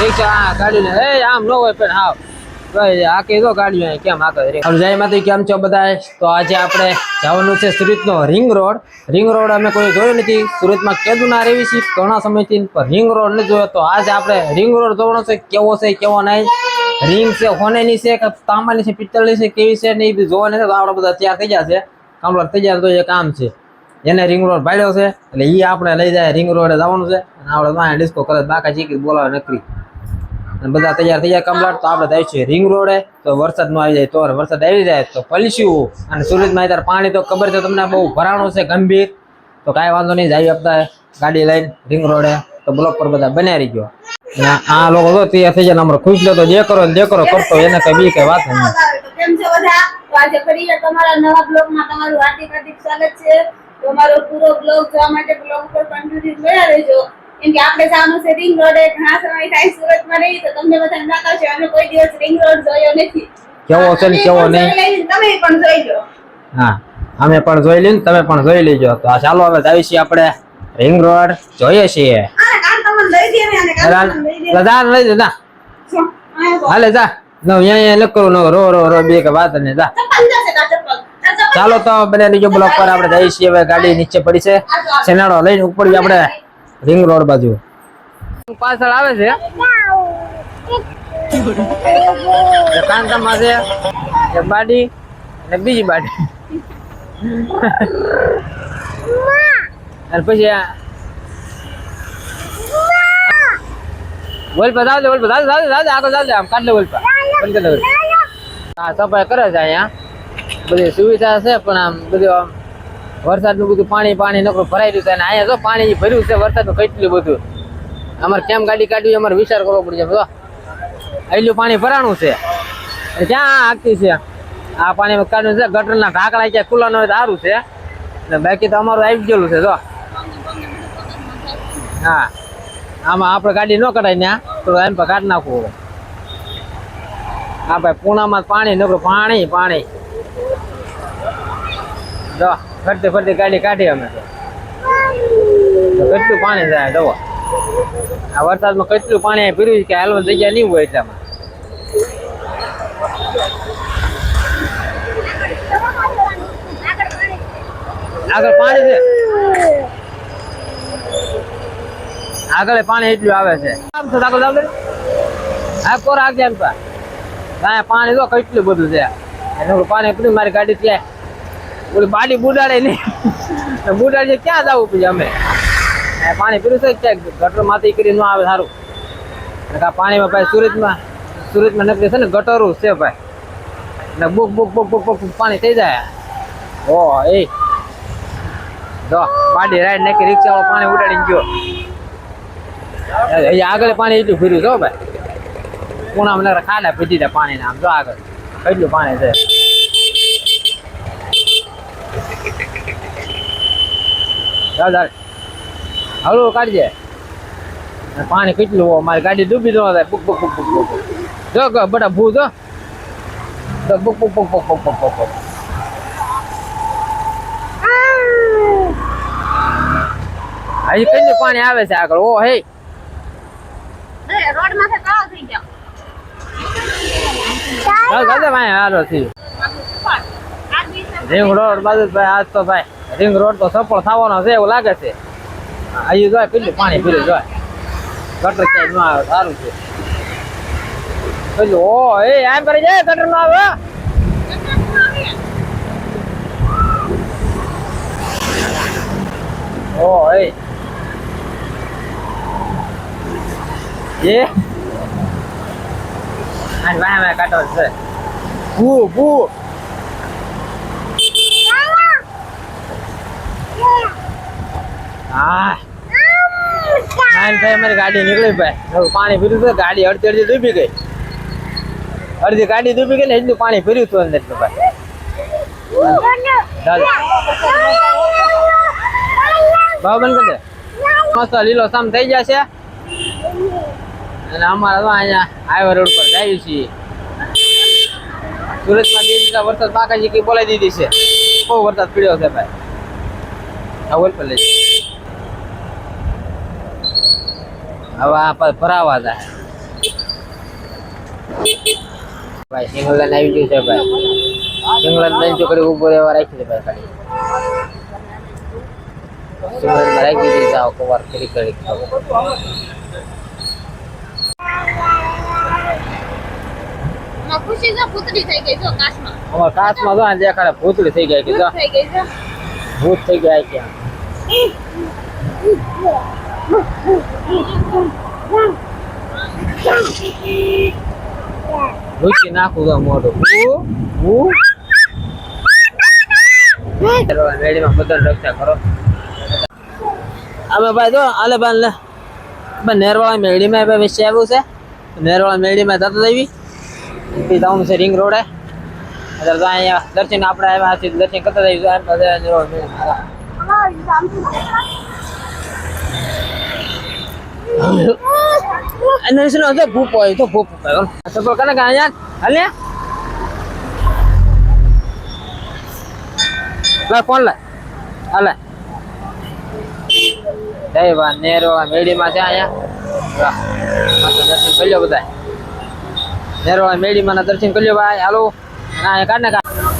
રિક્ષા આ ગાડી એ, આમ ન હોય પણ હાવ. ભાઈ, આ કીધો કાઢ્યું કેમ આ કરે જય માતી કેમ છો બધા તો આજે આપણે જવાનું છે સુરતનો રિંગ રોડ. રિંગ રોડ અમે કોઈ જોયો નથી. સુરતમાં કેદું ના રહેવી છીએ ઘણા સમયથી, પણ રિંગ રોડ નથી જોયો. તો આજે આપણે રિંગ રોડ જોવાનો છે, કેવો છે, કેવો નહીં. રિંગ છે, હોનેની છે, કે તાંબાની છે, પિત્તળની છે, કેવી છે ને એ બધું જોવાની છે તો આપણે બધા તૈયાર થઈ ગયા છે. કમ્પ્લીટ થઈ જાય તો એ કામ છે. એને રિંગ રોડ પાડ્યો છે. એટલે એ આપણે લઈ જાય રિંગ રોડે જવાનું છે. અને આપણે ડિસ્કો કરે બાકા ચીકી બોલાવે નકરી. અને બધા તૈયાર થઈ જાય કમલાટ તો આપણે થાય છે રિંગ રોડે. તો વરસાદ નો આવી જાય, તો વરસાદ આવી જાય, તો પલસ્યું. અને સુરતમાં અત્યારે પાણી તો ખબર છે તમને બહુ ભરાણું છે, ગંભીર. તો કાંઈ વાંધો નહીં, જાય આપતા ગાડી લઈને રિંગ રોડે. તો બ્લોક પર બધા બન્યા રહી ગયો આ લોકો તો તૈયાર થઈ જાય હમણાં ખુશ લો તો જે કરો જે કરો, કરતો એને કઈ બી કઈ વાત નહીં. તમારા પૂરો બ્લોગ જોવા માટે બ્લોગ પર કન્ટિન્યુ જોયા રહેજો કેમ કે આપણે જવાનું છે રિંગ રોડે ઘણા સમય થાય સુરતમાં રહી તો તમને બધાને નાકા છે અમે કોઈ દિવસ રિંગ રોડ જોયો નથી. કેવો છે ને કેવો નહીં? તમે પણ જોઈ લો. હા અમે પણ જોઈ લઈએ ને તમે પણ જોઈ લેજો. તો ચાલો હવે જાવી છીએ આપણે રિંગ રોડ જોઈએ છીએ. ને. હાલે જા. ન ન ન ચાલો તો બને બીજો બ્લોક પર આપણે જઈએ છીએ. હવે ગાડી નીચે પડી છે. સેનાડો લઈને ઉપર આપણે. રિંગ રોડ બાજુ. પાછળ આવે છે. કાંતામાં છે. એક બાડી અને બીજી બાડી. અને પછી વલ્પા વલપા જાવ દે વલપા જાવ જાવ જાવ આગળ જાવ આમ કાઢ લે વલપા. બંધ કરી દે હા સફાઈ કરે છે અહીંયા. બધી સુવિધા છે પણ આમ બધું આમ વરસાદનું બધું પાણી પાણી નકરું ભરાઈ રહ્યું અને અહીંયા જો પાણી ભર્યું છે, વરસાદનું કેટલું બધું. અમારે કેમ ગાડી કાઢવી અમારે વિચાર કરવો પડશે જાય એટલું પાણી ભરાણું છે. ક્યાં આગતી છે? આ પાણી કાઢવું છે, ગટરના ઢાંકણા ક્યાં ખુલ્લા ન હોય સારું છે. ને બાકી તો અમારું આવી ગયેલું છે, જો. હા. આમાં આપણે ગાડી ન કઢાય ને તો એમ પર કાઢી નાખવું હવે. હા, ભાઈ પૂનામાં પાણી, નકરું પાણી પાણી. જો. ફરતી ફરતે ગાડી કાઢી અમે. કેટલું પાણી જાય દવા આ વરસાદમાં કેટલું પાણી પીર્યું કે હાલવાની જગ્યા નહીં હોય એટલામાં. આગળ પાણી છે? આગળ પાણી એટલું આવે છે. આગળ આ કોર આગળ પાણી તો કેટલું બધું છે. એનું પાણી પીધું મારી ગાડી ત્યાં ઓલી બાડી બુડાડે નહીં. બુડાડી ક્યાં જવું પછી અમે? પાણી પીરું છે ક્યાંક? ગટરમાંથી કરી ન આવે સારું. આ પાણીમાં ભાઈ સુરતમાં સુરતમાં નકરી છે ને ગટરું છે ભાઈ. ને બુક બુક બુક બુક બુક પાણી થઈ જાય. ઓ એ. જો, બાડી રાઈડ નાખી રિક્ષા પાણી ઉડાડીને ગયો. અહીંયા આગળ પાણી એટલું ફર્યું હો ભાઈ. પૂણા મને ખાડા પીધી દે પાણી આમ, જો આગળ. કેટલું પાણી છે? ચાલ હળવું કાઢજે. પાણી કેટલું મારી ગાડી ડૂબી ન થાય બુક બુક બુક બુક બુક. જો બટા ભૂ જો. તો બુક બુક બુક બુક બુક બુક બુક. બુક હજી કેટલું પાણી આવે છે આગળ? ઓ હે. રોડ માથે કાળો થઈ ગયો. ચાલ ચાલ ભાઈ હાલો થી રોડ બાજુ ભાઈ આજ તો ભાઈ. રિંગ રોડ તો સફળ થવાનો છે એવું લાગે છે. અહીં જોય પેલું પાણી પીલું જોય. ગટર ક્યાંય ન આવે, સારું છે. પેલું, ઓ, એ, આમ કરી જાય, ગટર નો આવે ઓ, એ. એ? આજ અમે કાઢો છે. ભૂ ભૂ હા નાઈન ભાઈ અમારી ગાડી નીકળી ભાઈ. પાણી પીર્યું તો ગાડી અડધી અડધી ડૂબી ગઈ. અડધી ગાડી ડૂબી ગઈ ને એટલું પાણી પીર્યું હતું અંદર ભાઈ. ચાલો. ભાવ બંધ કરી મસ્ત લીલો સામ થઈ જશે અને અમારે તો અહીંયા હાઈવે રોડ પર જઈએ છીએ. સુરતમાં બે દિવસ વરસાદ બાકાજી કઈ બોલાવી દીધી છે. બહુ વરસાદ પીડ્યો છે ભાઈ. આ ઓલ પર લઈ હવે આ ભરાવા જાય. ભાઈ સિંગલ લાઈન આવી ગયું છે ભાઈ. સિંગલ લાઈન ચોકડી ઊભો રહેવા રાખી દે ભાઈ ખાલી. સિંગલ રાખી દીધી જાઓ કવર કરી કરી ભૂતળી થઈ ગઈ જો કાચમાં. ભૂતળી થઈ ગઈ ભૂત થઈ ગયા ક્યાં રૂચી નાખું તો મોઢું હું હું મેળીમાં બધાને રક્ષા કરો અમે ભાઈ જો આલે બાન લે ભાઈ નેરવાળા મેળીમાં ભાઈ વિશે આવ્યું છે નેરવાળા મેળીમાં જતા દેવી પછી જવાનું છે રિંગ રોડે અત્યારે તો અહીંયા દર્શન આપણે આવ્યા છીએ દર્શન કરતા જઈએ શું હતો ભૂપ હોય, તો ભૂપ હોય કને કે અહીંયા હાલે લા. ફોન લા. હાલે. નેરો મેડીમાં છે અહીંયા. દર્શન કરી લો બધા નેરો મેડીમાં ના દર્શન કરી લો ભાઈ હાલો. ના કાઢ ને કાઢ.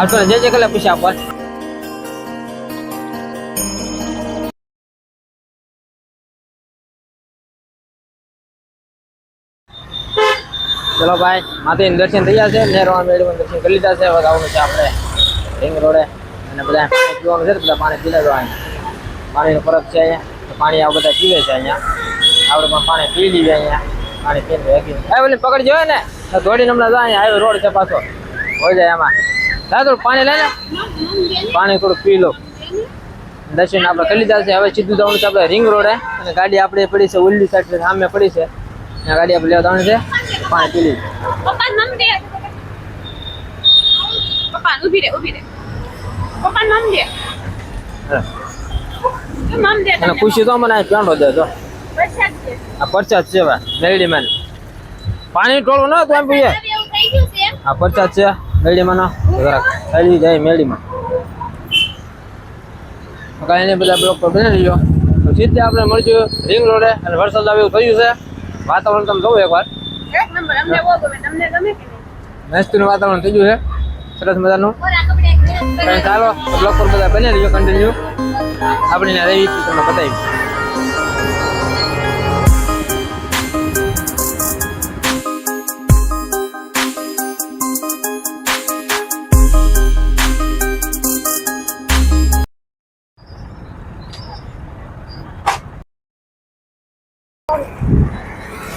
ને જે જે કલે પૂછ્યા આપવા ચલો ભાઈ માથે દર્શન થઈ ગયા છે નેરવા મેળવીને દર્શન કરી લીધા છે, હવે આવવાનું છે આપણે રિંગ રોડે. અને બધા પીવાનું છે બધા પાણી પીલા અહીંયા. પાણીનો પરબ છે અહીંયા પાણી આ બધા પીવે છે અહીંયા. આપણે પણ પાણી પી લઈએ અહીંયા. પાણી પીને રાખી એ બોલી પકડી જોઈએ ને દોડીને હમણાં જાય હાઈવે રોડ છે પાછો. હોય જાય એમાં લા થોડું પાણી લઈ લે. પાણી થોડું પી લો. દર્શન આપણે કરી લીધા છે. હવે સીધું જવાનું છે આપણે રિંગ રોડે. અને ગાડી આપણે પડી છે ઉલ્લી સાઈડ સામે પડી છે. ત્યાં ગાડી આપણે લેવા જવાનું છે. પાણી પી લીધું પપ્પા રે રે. દે. અને ખુશી તો મને પેન્ડો દે તો આ પરચાદ છે મેલડી મેન પાણી ટોળું ન તો એમ પીએ આ પરચાદ છે. મેલડી માં જરાક. ખાલી જાય મેલડી માં કાંઈ નહીં બધા બ્લોક પર બની લીધો તો સીધે આપણે મળશું રિંગ રોડે અને વરસાદ આવે એવું થયું છે. વાતાવરણ તમે જોવું એકવાર. મસ્તીનું વાતાવરણ થઈ ગયું છે. સરસ મજાનું. ચાલો બ્લોક પર બધા બની રહ્યો કન્ટિન્યુ આપણે ત્યાં રહી તમને બતાવી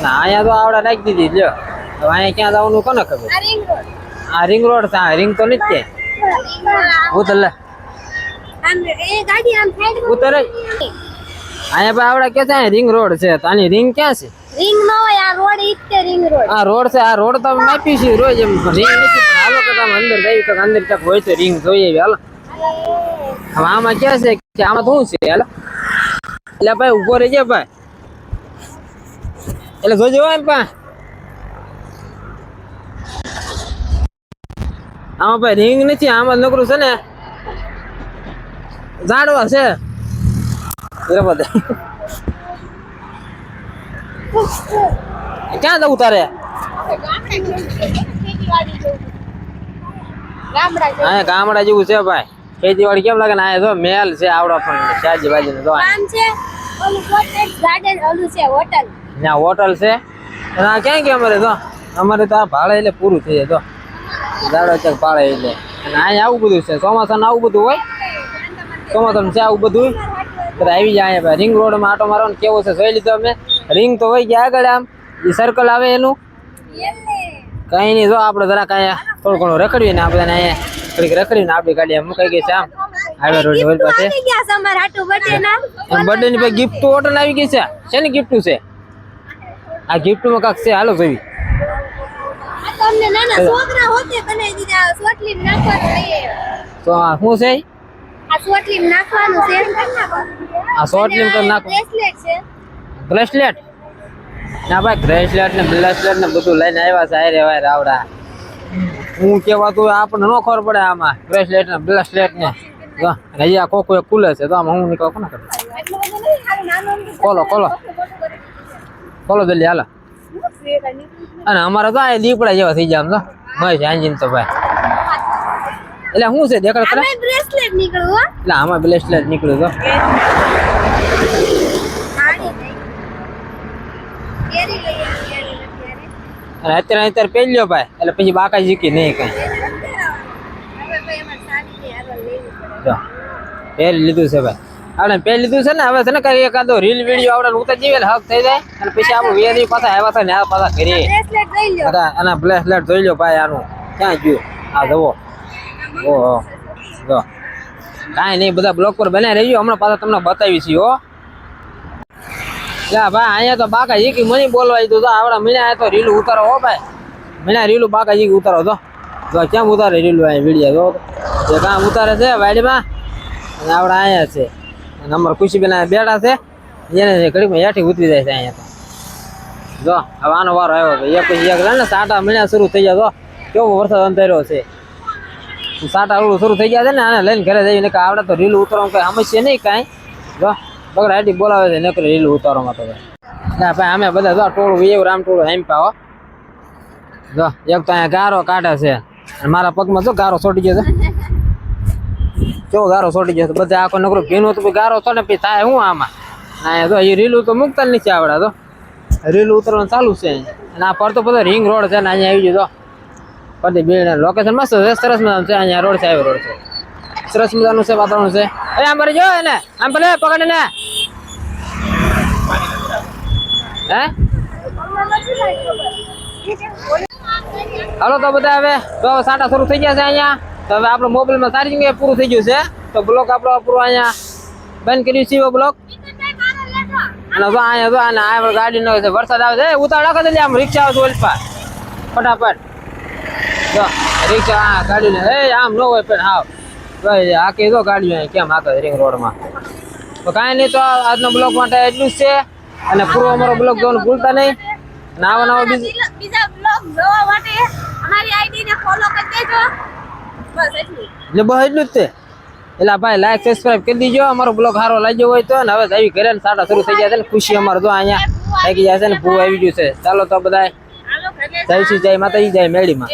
ના અહીંયા તો આવડા નાખી દીધી લ્યો. તો અહીંયા ક્યાં જવાનું કોને ખબર? આ રિંગ રોડ છે રિંગ તો નથી લે. ગાડી આમ સાઈડ ઉતર અહીંયા ભાઈ આવડા કે છે રિંગ રોડ છે. તો આની રિંગ ક્યાં છે? રિંગ નો હોય આ રોડ ઈતે રિંગ રોડ આ રોડ છે આ રોડ તો માપી છે રોજ એમ. રિંગ નથી હાલો કે તમે અંદર જઈ તો અંદર તક હોય તો રિંગ જોઈએ હાલો. હવે આમાં ક્યાં છે? કે આમાં શું છે હાલો? એટલે ભાઈ ઊભો રહેજે ભાઈ. એટલે જોજો એમ પા. આમાં ભાઈ રિંગ નથી, આમાં નકરું છે ને. ઝાડવા છે. બરાબર ક્યાં જવું તારે? ગામડા જેવું. છે ભાઈ. ખેતીવાડી કેમ લાગે ને? અહીંયા જો મેલ છે, આવડો પણ શાજી બાજી જો છે ઓલું છે, હોટલ. ત્યાં હોટલ છે. આ ક્યાં ગયા અમારે તો? અમારે તો આ ભાડે એટલે પૂરું થઈ જાય તો. દાડો ચક ભાડે એટલે. અને અહીંયા આવું બધું છે. ચોમાસાનું આવું બધું હોય? ચોમાસાનું છે આવું બધું? બધા આવી જાય અહીંયા. ભાઈ રિંગ રોડમાં આટો મારવાનો કેવો છે જોઈ લીધો અમે? રિંગ તો હોય ગયા આગળ આમ. એ સર્કલ આવે એનું? કઈ નહીં જો આપણે જરા કાંઈ થોડું ઘણું રખડીએ ને આ બધાને અહીંયા થોડીક રખડીને આપણી ગાડી આમ મુકાઈ ગઈ છે આમ. હાઈવે રોડની પાસે. બર્થડે ની. ભાઈ ગિફ્ટ ઓર્ડર આવી ગઈ છે. શેની ગિફ્ટ છે? આ ગિફ્ટમાં કાંક છે હાલો જોઈ તમને નાના છોકરા હોતે બનાવી દીધા સોટલી નાખવાનું છે. તો આ શું છે? આ સોટલી નાખવાનું છે આ સોટલી તો નાખો. બ્રેસલેટ છે. બ્રેસલેટ ના ભાઈ બ્રેસલેટ ને બ્રેસલેટ ને બધું લઈને આવ્યા છે આયરે ભાઈ રાવડા હું કહેવાતું આપણને ન ખબર પડે આમાં બ્રેસલેટ ને બ્રેસલેટ ને. અહીંયા કોકો ખુલે છે તો આમાં હું નીકળો કોને કરું કોલો બધું બોલો જલ્દી હાલા. છે અને અમારે તો આ દીપડા જેવા થઈ જાય આમ તો. મહેશ આંજીન તો ભાઈ. એટલે શું છે દેખાડ કરે. નીકળ્યું એટલે આમાં બ્રેસલેટ નીકળ્યું તો. અને અત્યારે અત્યારે પહેલ્યો ભાઈ એટલે પછી બાકા જીકી નહીં કઈ. પહેરી લીધું છે ભાઈ. આપણે પહેલી લીધું છે ને હવે છે ને કઈ એકાદો રીલ વીડિયો આપણે ઉતર જીવે ને હક થઈ જાય. અને પછી આપણું વેરી પાછા આવ્યા થાય ને આ પાછા કરીએ અને. બ્રેસલેટ જોઈ લો ભાઈ આનું. ક્યાં ગયું? આ જવો ઓહો. જો. કાંઈ નહીં બધા બ્લોક પર બનાવી રહી હમણાં પાછા તમને બતાવી છીએ હો. યા ભાઈ અહીંયા તો બાકા જીકી મને બોલવા દીધું તો આવડા મીણા તો રીલું ઉતારો હો ભાઈ. મીણા રીલું બાકા જીકી ઉતારો તો જો કેમ ઉતારે રીલું અહીંયા વીડિયો જો. જે કામ ઉતારે છે વાડીમાં અને આવડા અહીંયા છે. અને અમારા ખુશીબેન બેડા છે. એને ઘડીમાં હેઠી ઉતરી જાય છે અહીંયા જો, હવે આનો વારો આવ્યો હતો એક પછી એક ને, સાટા મહિના શરૂ થઈ ગયા તો. કેવો વરસાદ અંધાર્યો છે. સાટા ઓલું શરૂ થઈ ગયા છે ને, આને લઈને ઘરે જઈને કે આવડે તો રીલ ઉતરવાનું કંઈ સમસ્યા નહીં કાંઈ. જો, બગડા હાટી બોલાવે છે, નકરી રીલ ઉતારવામાં તો ના, ભાઈ, અમે બધા જો, ટોળું એવું રામ ટોળું હેમ પાવો જો, એક તો અહીંયા ગારો કાઢે છે. મારા પગમાં જો ગારો છોડી ગયો છે. કેવો ગારો છોડી જશે, બધા આખો નકરો ભીનું હતું ગારો છો ને પછી થાય શું આમાં? અહીંયા તો એ રીલું તો મુકતા નથી આવડે તો રીલ ઉતરવાનું ચાલુ છે અને આ પડતો બધો રિંગ રોડ છે ને અહીંયા આવી ગયો પડી બીડ લોકેશન મસ્ત છે, સરસ મજાનું છે, અહીંયા રોડ છે આવ્યો રોડ છે. સરસ મજાનું છે, વાતાવરણ છે. એ આમ ભરી જો એને, આમ ભલે પકડે ને. હે. હાલો તો બધા હવે, તો સાટા શરૂ થઈ ગયા છે અહીંયા. તો હવે આપણો મોબાઈલમાં ચાર્જિંગ એ પૂરું થઈ ગયું છે. તો બ્લોક આપણો પૂરો અહીંયા બંધ કર્યું છે બ્લોક અને જો અહીંયા જો અને આ ગાડી નો છે વરસાદ આવે છે, એ ઉતાર રાખો જલ્દી, આમ રિક્ષા આવે છે ઓલપા ફટાફટ. જો રિક્ષા હા ગાડીને, એ આમ ન હોય પણ હાવ. ભાઈ, આ કે જો ગાડીઓ અહીં કેમ આકે રિંગ રોડમાં તો કાંઈ નહીં તો આજનો બ્લોગ માટે એટલું જ છે. અને પૂરો અમારો બ્લોગ જોવાનું ભૂલતા નહીં. અને આવા નવા બીજું બીજા- બીજા બ્લોગ જોવા માટે અમારી આઈડી ને ફોલો કરી દેજો. બસ એટલું બસ એટલું જ છે એટલે ભાઈ લાઈક સબસ્ક્રાઇબ કરી દીજો. અમારો બ્લોગ સારો લાગ્યો હોય તો ને હવે આવી ઘરે ને સાટા શરૂ થઈ ગયા છે ને. ખુશી અમારે તો અહીંયા થઈ ગયા છે ને ભૂ આવી ગયું છે. ચાલો તો બધા જય શ્રી જય માતાજી જય મેળીમાં.